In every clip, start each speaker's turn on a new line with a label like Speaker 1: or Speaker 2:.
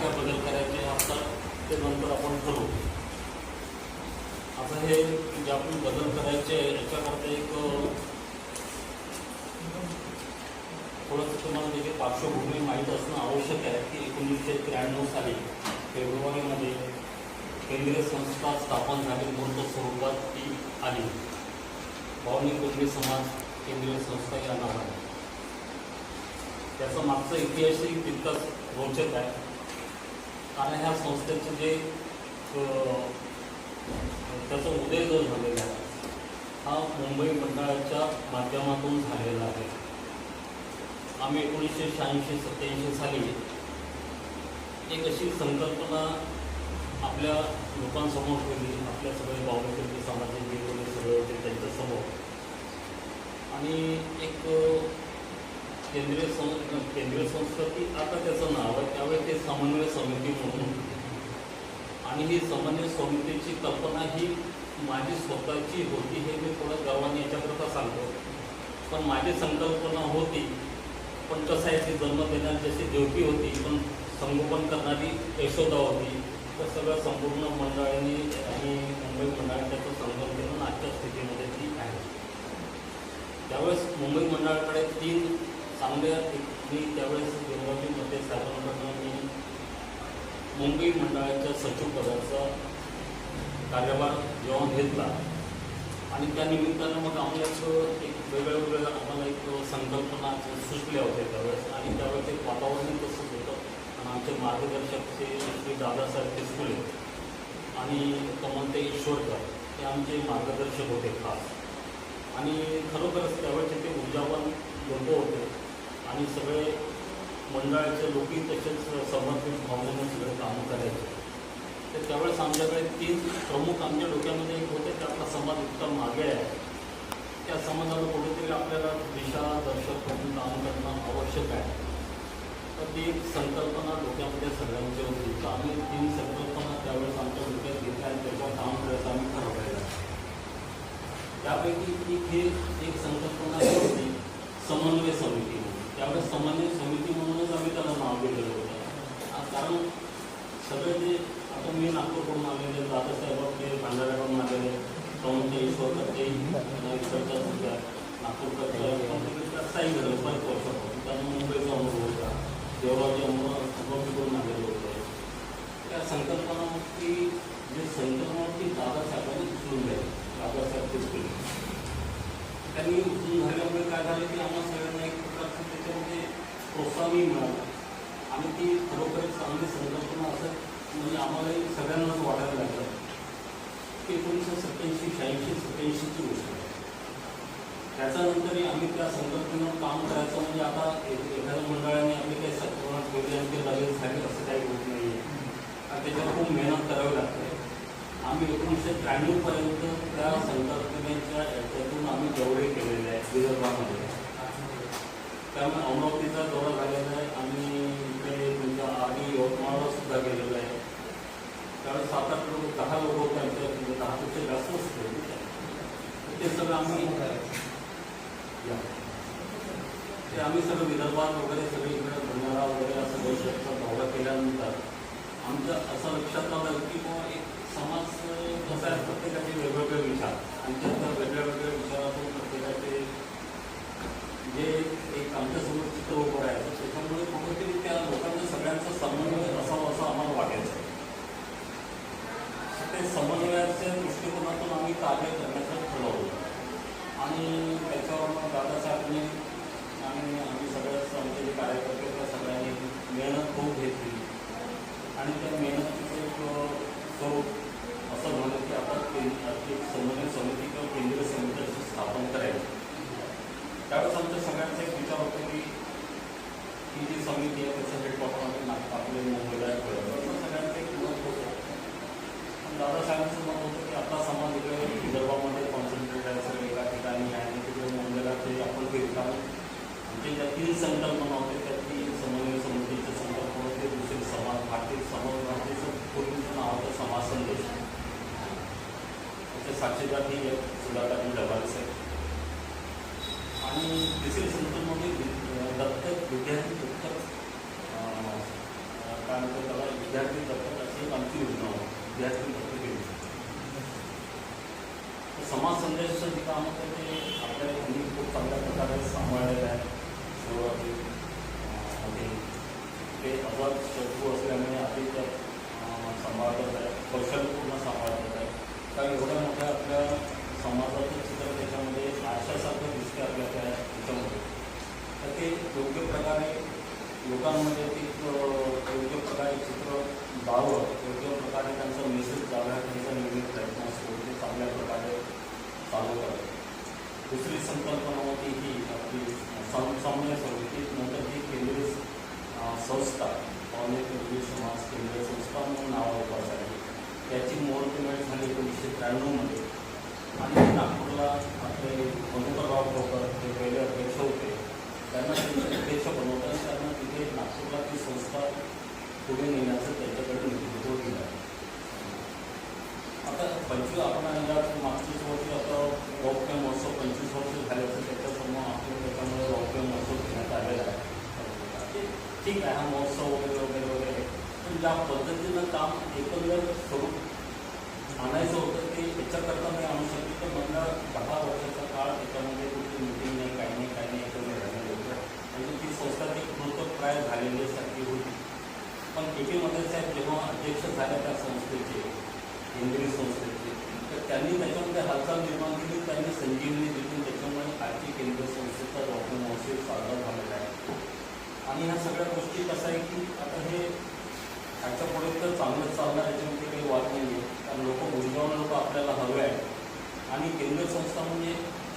Speaker 1: काय बदल करायचे आता ते नंतर आपण करू. आता हे जे आपण बदल करायचे याच्याकरता एक थोडंसं तुम्हाला त्याची पार्श्वभूमी माहीत असणं आवश्यक आहे की एकोणीसशे त्र्याण्णव साली फेब्रुवारीमध्ये केंद्रीय संस्था स्थापन झाली मूर्त स्वरूपात ती आली. भावनिक कुंभी समाज केंद्रीय संस्था या नावाने. त्याचा मागचा इतिहासही तितकाच रोचक आहे. कारण ह्या संस्थेचं जे त्याचा उदय जो झालेला आहे हा मुंबई मंडळाच्या माध्यमातून झालेला आहे. आम्ही एकोणीसशे शहाऐंशी सत्याऐंशी साली एक अशी संकल्पना आपल्या लोकांसमोर ठेवली आपल्या सगळे भावनिक सामाजिक वेगवेगळे सगळे होते त्यांच्यासमोर. आणि एक केंद्रीय सं केंद्रीय संस्था ती आता त्याचं नाव आहे त्यावेळी ते समन्वय समिती म्हणून. आणि ही समन्वय समितीची कल्पना ही माझी स्वतःची होती हे मी थोडं गावांनी याच्याकरता सांगतो. पण माझी संकल्पना होती पण कसं आहे ती जन्म देणारी जशी देवकी होती पण संगोपन करणारी यशोदा होती तर सगळं संपूर्ण मंडळाने आणि मुंबई मंडळाने त्याचं संगम केलं आजच्या स्थितीमध्ये ती आहे. त्यावेळेस मुंबई मंडळाकडे तीन चांगल्या मी त्यावेळेस बेळगावीमध्ये साधारणपणे मी मुंबई मंडळाच्या सचिवपदाचा कार्यभार जेव्हा घेतला आणि त्या निमित्तानं मग आम्हाला एक एक वेगळ्या वेगळ्या आम्हाला एक संकल्पना सुचल्या होत्या त्यावेळेस. आणि त्यावेळेस एक वातावरण तसंच होतं. आणि आमचे मार्गदर्शक ते श्री दादासाहेब तिसकुले आणि कमलते ईश्वरकर ते आमचे मार्गदर्शक होते खास. आणि खरोखरच त्यावेळेचे ते ऊर्जावान लोक होते. आणि सगळे मंडळाचे लोकही तसेच समर्पित भावनेने सगळे कामं करायचे. तर त्यावेळेस आमच्याकडे तीन प्रमुख आमच्या डोक्यामध्ये एक होते की आपला समाज इतका मागे आहे. त्या समाजाला कुठेतरी आपल्याला दिशा दर्शक म्हणून काम करणं आवश्यक आहे. तर ती एक संकल्पना डोक्यामध्ये सगळ्यांची होती. तर आम्ही तीन संकल्पना त्यावेळेस आमच्या डोक्यात घेतल्या आणि त्याच्यावर काम करायचं आम्ही ठरवलेलं त्यापैकी एक हे एक संकल्पना होती समन्वय समिती. त्यावेळेस समन्वय समिती म्हणूनच आम्ही त्याला नाव दिलेलं होतं. कारण सगळे जे आता मी नागपूरकडून आलेले दादासाहेब आपले भांडाऱ्याकडून आलेले पवनचे ईश्वर करते इकडच्या होत्या नागपूरकडच्या साई झालं बरेच वर्षापासून त्यामुळे मुंबईचा अनुभव होता. देवराजी अमरावतीकडून आलेले होते. त्या संकल्पनावरती जे संकल्पनावरती दादासाहेबांनी उचलून द्यायची दादासाहेब तिसकुले त्यांनी उचलून झाल्यामुळे काय झालं की आम्हाला सगळ्यांना एक प्रकारचं त्याच्यामध्ये प्रोत्साहनही मिळालं. आणि ती खरोखर एक चांगली संकल्पना असं म्हणजे आम्हालाही सगळ्यांनाच वाटायला लागलं. एकोणीसशे सत्याऐंशी शहाऐंशी सत्याऐंशीची गोष्ट आहे. त्याच्यानंतरही आम्ही त्या संकल्पनेवर काम करायचं म्हणजे आता एखाद्या मंडळाने आपली काही संकल्पना ठेवली आणि ते लगेच झाली असं काही होत नाही आहे आणि त्याच्यावर खूप मेहनत करावी लागते. आम्ही एकोणीसशे त्र्याण्णवपर्यंत त्या संकल्पनेच्या याच्यातून आम्ही दौरे केलेले आहेत विदर्भामध्ये. त्यामुळे अमरावतीचा दौरा झालेला आहे आम्ही इकडे तुमच्या आधी यवतमाळला त्यावेळेस सात आठ लोक, दहा लोक होते आमच्या म्हणजे दहापेक्षा जास्त असते. ते सगळं आम्ही. ते आम्ही सगळं विदर्भात वगैरे सगळे भंडारा वगैरे असं देशाचा दौरा केल्यानंतर आमचं असं लक्षात आलं एक समाज कसा आहे, प्रत्येकाचे वेगवेगळे विचार. आणि त्या वेगळ्या वेगळ्या विचारातून प्रत्येकाचे जे आमच्यासमोर चित्र उभं राहायचं त्याच्यामुळे कुठेतरी त्या लोकांचा सगळ्यांचा समन्वय असावा असं आम्हाला वाटायचं ते समन्वयाच्या दृष्टिकोनातून आम्ही कार्य करण्याचं ठरवलं आणि त्याच्यावर मग दादासाहेबांनी आणि आम्ही सगळ्याच आमचे जे कार्यकर्ते त्या सगळ्यांनी मेहनत खूप घेतली साक्षीदार ही एक सुधाताजी डबाले साहेब आणि तिसरी संस्थेमध्ये वि- दत्तक विद्यार्थी दत्तक अं, काय म्हणतात त्याला विद्यार्थी दत्तक अशी एक आमची योजना विद्यार्थी दत्तक योजना. समाज संदेशाचं जे काम होतं ते आपल्या यांनी खूप चांगल्या प्रकारे सांभाळलेलं आहे. सुरुवाती ते अजात शत्रू असल्यामुळे आधी तर अं, सांभाळत आहे. कौशल्यपूर्ण सांभाळत आहे. कारण आपल्या समाजाचं चित्र त्याच्यामध्ये आरशासारखं दिसते आपल्या त्या ह्याच्यामध्ये तर ते योग्य प्रकारे लोकांमध्ये ते योग्य प्रकारे चित्र जावं योग्य प्रकारे त्यांचा मेसेज जावा त्यांचा नियमित प्रयत्न असतो ते चांगल्या प्रकारे चालू करत दुसरी संकल्पना होती ही आपली सम समन्वय समिती नंतर ही केंद्रीय संस्था ऑल इंग्लिश समाज, केंद्रीय संस्था म्हणून आहे त्याची मोडपिमेंट झाली एकोणीसशे त्र्याण्णवमध्ये. आणि नागपूरला आपले मधुकरराव ठोकर जे पहिले अध्यक्ष होते त्यांना अध्यक्ष बनवतात. त्यांना तिथे नागपूरला ती संस्था पुढे नेण्याचं त्यांच्याकडे नेतृत्व दिलं आता पंचवीस आपण या मागचीच वर्ष आता रौप्य महोत्सव पंचवीस वर्ष झाल्याचं त्याच्यासमोर आपल्या त्याच्यामुळे रौप्य महोत्सव घेण्यात आलेला आहे. ठीक आहे हा महोत्सव वगैरे वगैरे वगैरे. पण ज्या पद्धतीनं काम एकंदर स्वरूप आणायचं होतं ते याच्याकरता मी आणू शकते तर मला दहा वर्षाचा काळ त्याच्यामध्ये कुठली मिटिंग नाही काही नाही काही नाही याच्यामध्ये राहिलेलं होतं म्हणजे ती संस्था ती मृतप्राय झालेली सारखी होती. पण केपीमध्ये साहेब जेव्हा अध्यक्ष झाले त्या संस्थेचे केंद्रीय संस्थेचे तर त्यांनी त्याच्यामध्ये हालचाल निर्माण केली त्यांनी संजीवनी दिली त्याच्यामुळे आजची केंद्रीय संस्थेचा डॉक्टर महोत्सव साजरा झालेला आहे. आणि ह्या सगळ्या गोष्टी कसं आहे की आता हे ह्याच्या पुढे तर चांगलंच चालणार याच्यामध्ये काही वाद नाही. लोक ऊर्जावान लोक आपल्याला हवे आहेत. आणि केंद्रीय संस्था म्हणजे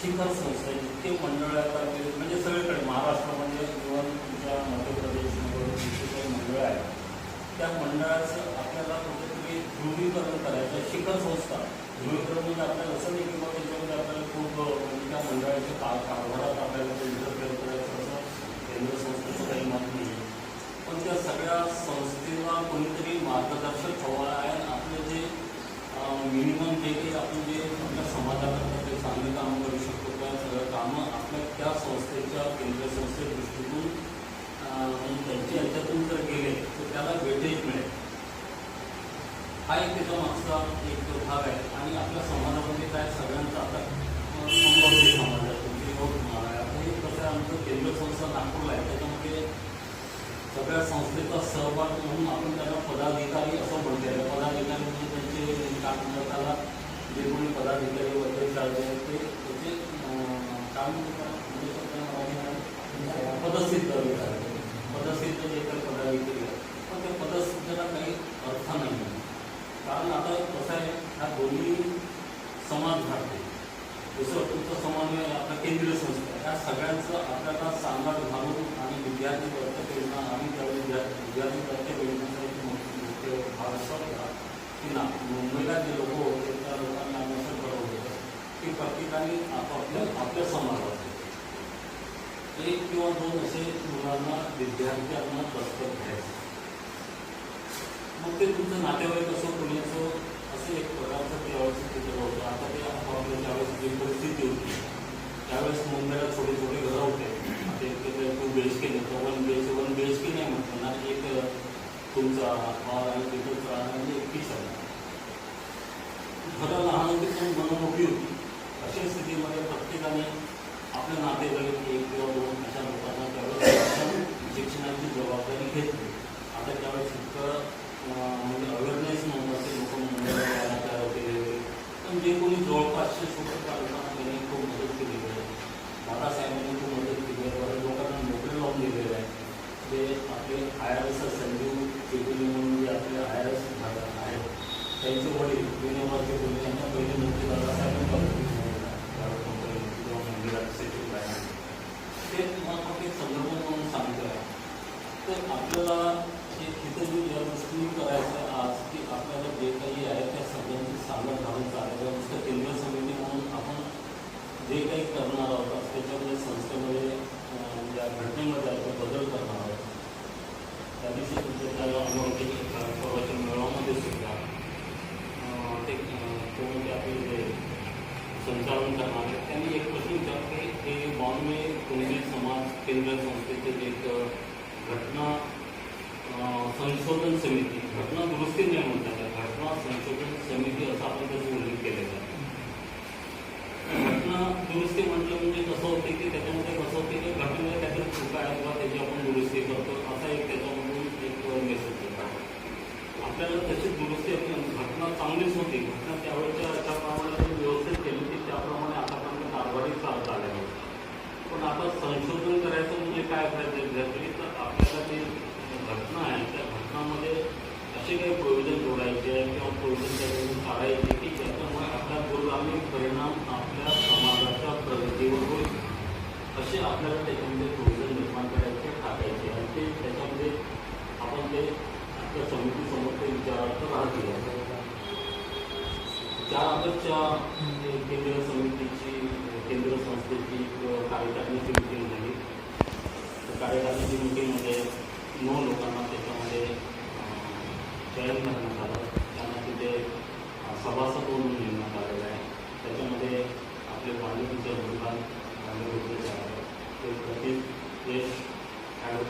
Speaker 1: शिखर संस्था जितके मंडळ आहेत म्हणजे, म्हणजे सगळीकडे महाराष्ट्रामध्ये म्हणजे इव्हन तुमच्या मध्य प्रदेशमध्ये जितके काही मंडळ आहेत. त्या मंडळाचं आपल्याला म्हणजे कुठेतरी ध्रुवीकरण करायचं आहे. शिखर संस्था. ध्रुवीकरण म्हणजे आपल्याला असं नाही की मग त्याच्यामध्ये आपल्याला खूप म्हणजे त्या मंडळाच्या का कारभारात आपल्याला ते इंटरफेअर करायचं असं केंद्र संस्थेचं काही मत नाही. आहे पण त्या सगळ्या संस्थेला कोणीतरी मार्गदर्शक हवं आहे मिनिमम जे काही आपण जे आपल्या समाजाला जे चांगली कामं करू शकतो त्या सगळं कामं आपल्या त्या संस्थेच्या केंद्र संस्थे दृष्टीतून अं, म्हणजे त्यांच्या याच्यातून जर गेले तर त्याला वेटेज मिळेल हा एक त्याचा मागचा एक भाग आहे आणि आपल्या समाजामध्ये काय सगळ्यांचा आता अं, समवर्ती समाज आहे तुमची होत आहे आता हे कसं आहे आमचं केंद्र संस्था नागपूरला आहे त्याच्यामध्ये सगळ्या संस्थेचा सहभाग म्हणून आपण त्यांना पदाधिकारी असं म्हणतो आहे पदाधिकारी म्हणजे त्यांचे काय म्हणतात त्याला जे कोणी पदाधिकारी वगैरे जे आहेत ते त्याचे अं, काय म्हणतात त्याला? म्हणजे शब्दाला मराठी काय? पदसिद्ध अधिकारी पदसिद्ध जे काही पदाधिकारी आहेत पण त्या पदसिद्धला काही अर्थ नाही. कारण आता कसं आहे ह्या दोन्ही समाज घालते दुसरं तुमचं समन्वय आपला केंद्रीय संस्था ह्या सगळ्यांचं आपल्याला सांगाड घालून आणि विद्यार्थी प्रत्येक योजना आम्ही त्यावेळी विद्यार्थी विद्यार्थी प्रत्येक योजनेचा एक मुख्य भाग असा होता. की ना मुंबईला जे लोक होते त्या लोकांना आम्ही असं ठरवलं होतं की प्रत्येकाने आपापल्या आपल्या समाजात एक किंवा दोन असे मुलांना विद्यार्थ्यांना दत्तक घ्यायचं. मग ते तुमचं नातेवाईक असो कोणी असो असं एक प्रकारचं त्यावेळेस चित्र होतं. आता ते आपल्या त्यावेळेस जी परिस्थिती होती त्यावेळेस मुंबईला छोटे छोटे घरं होते. आता एक ते टू बी एच के नव्हतं one B H one B H K नाही म्हटलं ना एक तुमचा हॉल आणि तिथंच राहणं म्हणजे एक किचन घरं लहान होती पण मनमोठी होती. अशा स्थितीमध्ये प्रत्येकाने आपल्या नातेवाईक एक किंवा दोन अशा लोकांना त्यावेळेस शिक्षणाची जबाबदारी घेतली. आता त्यावेळेस इतकं म्हणजे अवेअरनेस नव्हतं ते लोक मुंबईला यायला तयार होते वगैरे. पण जे कोणी जवळपासचे सोबत चालताना त्यांनी खूप मदत केलेली आहे. दादासाहेबांनी खूप मदत केली आहे. बऱ्याच लोकांना नोकरी लावून दिलेलं आहे ते आपले I R S Sanjeev Chetuli म्हणून जे आपले आय आर एस आहेत त्यांचे वडील विनोबाचे बोलले त्यांच्या पहिले नोकरी दादासाहेबांनी मंदिरात सेटल राहिले ते मग एक संदर्भ म्हणून सांगतो आहे तर आपल्याला हे तिथं जे ज्या गोष्टी करायचं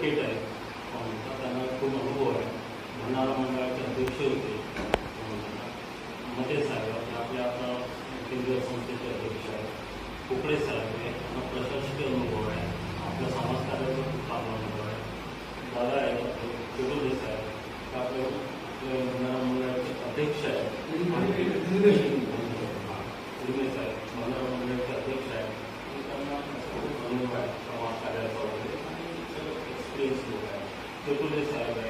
Speaker 1: கேட்டார் Eu doutor Dessai,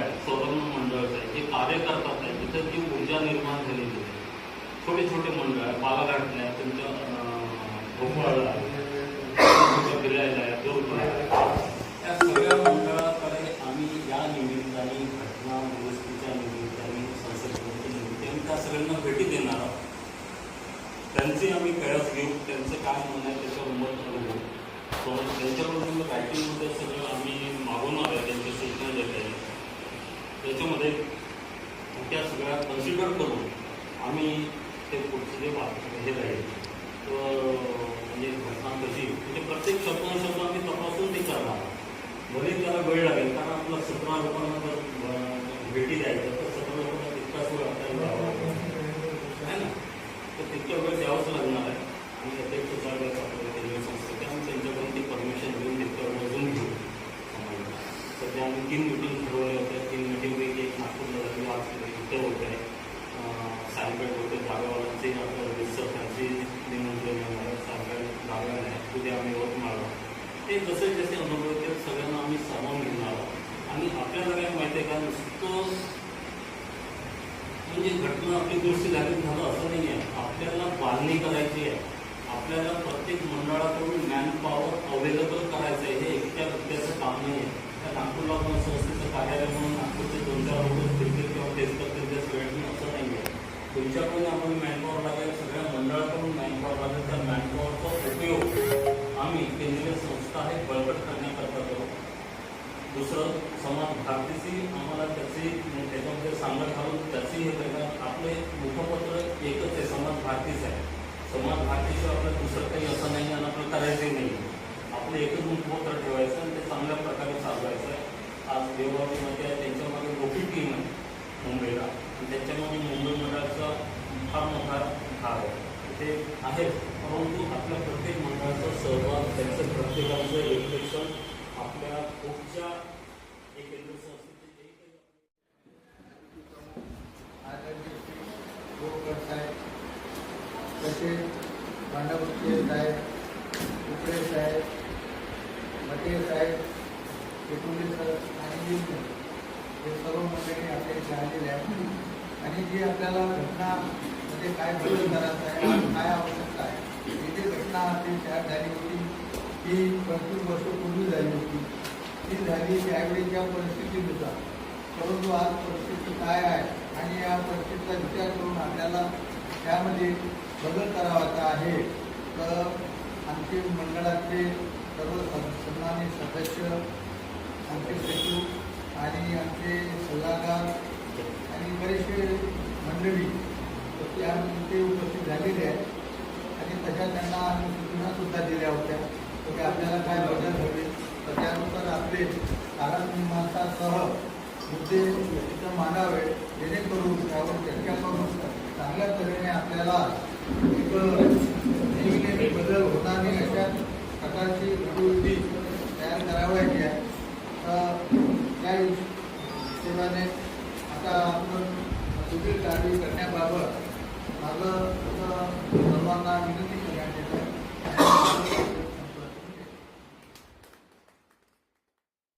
Speaker 1: आहे स्वतंत्र मंडळाचं आहे जे कार्य करतात आहे तिथं ती ऊर्जा निर्माण झालेली आहे. छोटे छोटे मंडळ आहे बालाघाटला आहे तुमच्या भोपाळला आहे भिलायला आहे जोरपूरला आहे त्या सगळ्या मंडळाकडे आम्ही या निमित्ताने घटना दुरुस्तीच्या निमित्ताने संसर्गाच्या निमित्ताने त्या सगळ्यांना भेटी देणार आहोत. त्यांचे आम्ही कळस घेऊ त्यांचं काय म्हणणं आहे त्याच्यावर मत करू त्यांच्याकडून रायटिंगमध्ये सगळं आम्ही मागवणार आहे त्यांच्या सूचना देता येईल त्याच्यामध्ये त्या सगळ्या कन्सिडर करून आम्ही ते पुढचे जे हे राहील. म्हणजे घटना कशी? म्हणजे प्रत्येक शब्दानुशब्द आम्ही तपासून विचारला भले त्याला वेळ लागेल कारण आपला सतरा लोकांना जर भेटी द्यायचं तर सतरा लोकांना तितकाच वेळ आपल्याला आहे ना? तर तितका वेळ द्यावाच लागणार आहे. आणि अध्यक्ष साहेबांचा आपल्याला रेल्वे संस्थेचे आम्ही त्यांच्याकडून ती परमिशन घेऊन तितक्या वेळ घेऊ. सध्या आम्ही तीन मिटिंग ठरवल्या होत्या तीन मार्क्स युक्त होते सायंकाळी होते धाब्यावाल्यांचे रिसर्च त्यांची निमंत्रण येणार सायंकाळी धाब्यावाले उद्या आम्ही यवतमाळला ते जसे जसे अनुभव ते सगळ्यांना आम्ही सामावून घेणार आणि आपल्याला काय माहिती आहे का नुसतं म्हणजे घटना आपली गोष्टी झाली झालं असं नाही आहे. आपल्याला बांधणी करायची आहे. आपल्याला प्रत्येक मंडळाकडून मॅन पॉवर अवेलेबल करायचं आहे. हे एकट्या व्यक्त्याचं काम नाही आहे. त्या नागपूरला पण संस्थेचं कार्यालय म्हणून नागपूरचे दोन चार फिरतील. तेच तर असं नाही आहे तुमच्याकडून आपण मॅनपॉवर लागेल भाऊंनी आपला प्रत्येक मंडळाचा सहभाग त्यांचं प्रत्येकाचं रिफ्लेक्शन आपल्या
Speaker 2: खूपच्या साहेब तसेच साहेब कुकडे साहेब आणि सर्व मंडळी आपल्याकडे आलेले आणि जी आपल्याला घटना म्हणजे काय बदल करायचं आहे काय आवश्यक आहे घटना आपली तयार झाली होती. ही पंचवीस वर्षपूर्वी झाली होती. ती झाली त्यावेळीच्या परिस्थितीनुसार. परंतु आज परिस्थिती काय आहे आणि या परिस्थितीचा विचार करून आपल्याला त्यामध्ये बदल करावाचा आहे तर आमचे मंडळाचे सर्व सं- सन्मानित सदस्य आमचे सचिव आणि आमचे सल्लागार आणि बरेचसे मंडळी त्यामध्ये उपस्थित झालेले आहेत. आणि तशा त्यांना आम्ही सूचना सुद्धा दिल्या होत्या. की आपल्याला काय बदल हवे तर त्यानुसार आपले कारण मुद्दे तिथं मांडावे जेणेकरून त्यावर चर्चा करून चांगल्या तऱ्हेने आपल्याला एक नेहमी नेहमी बदल होणार नाही अशा प्रकारची गतिविधी तयार करावायची आहे. तर त्या हिशोबाने आता आपण सुधीर कार्य करण्याबाबत माझं सर्वांना विनंती